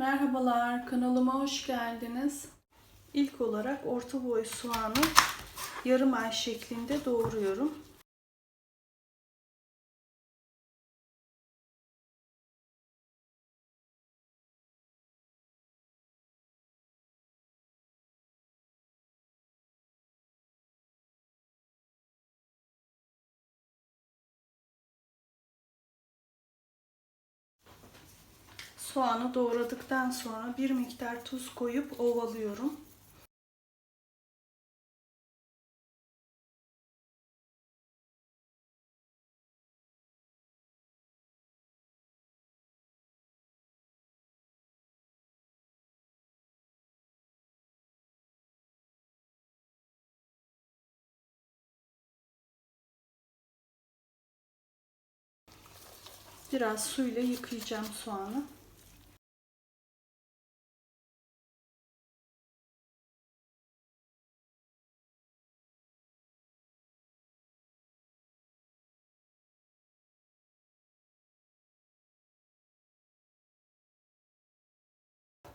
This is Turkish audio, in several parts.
Merhabalar, kanalıma hoş geldiniz. İlk olarak orta boy soğanı yarım ay şeklinde doğruyorum. Soğanı doğradıktan sonra bir miktar tuz koyup ovalıyorum. Biraz suyla yıkayacağım soğanı.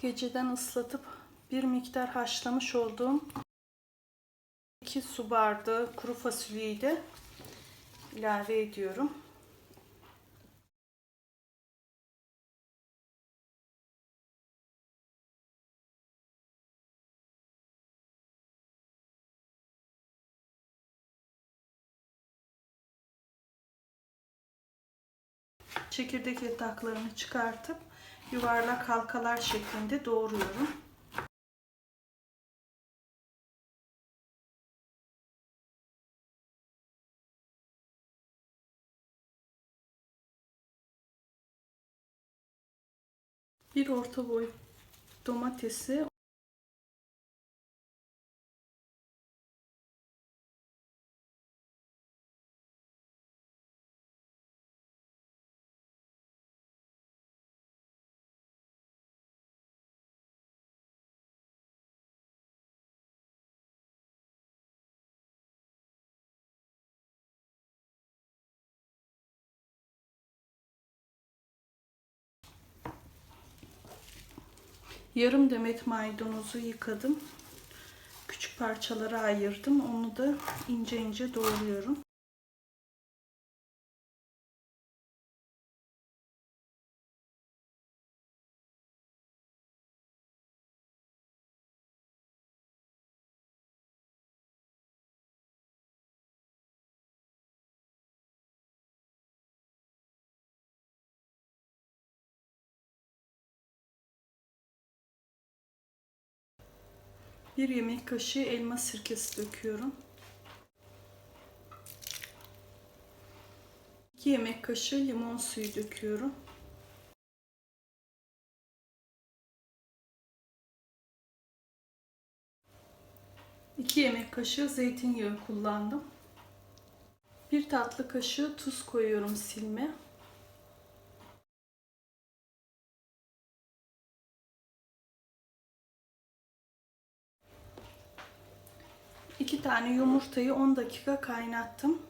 Geceden ıslatıp bir miktar haşlamış olduğum 2 su bardağı kuru fasulyeyi de ilave ediyorum. Çekirdek yataklarını çıkartıp yuvarlak halkalar şeklinde doğruyorum. Bir orta boy domatesi Yarım demet maydanozu yıkadım. Küçük parçalara ayırdım. Onu da ince ince doğruyorum. Bir yemek kaşığı elma sirkesi döküyorum. 2 yemek kaşığı limon suyu döküyorum. İki yemek kaşığı zeytinyağı kullandım. Bir tatlı kaşığı tuz koyuyorum silme. İki tane yumurtayı 10 dakika kaynattım.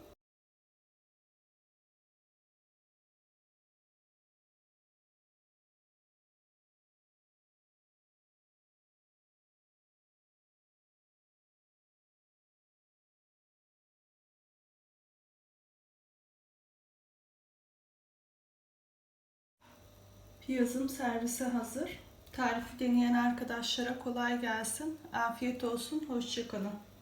Piyazım servise hazır. Tarifi deneyen arkadaşlara kolay gelsin. Afiyet olsun. Hoşçakalın.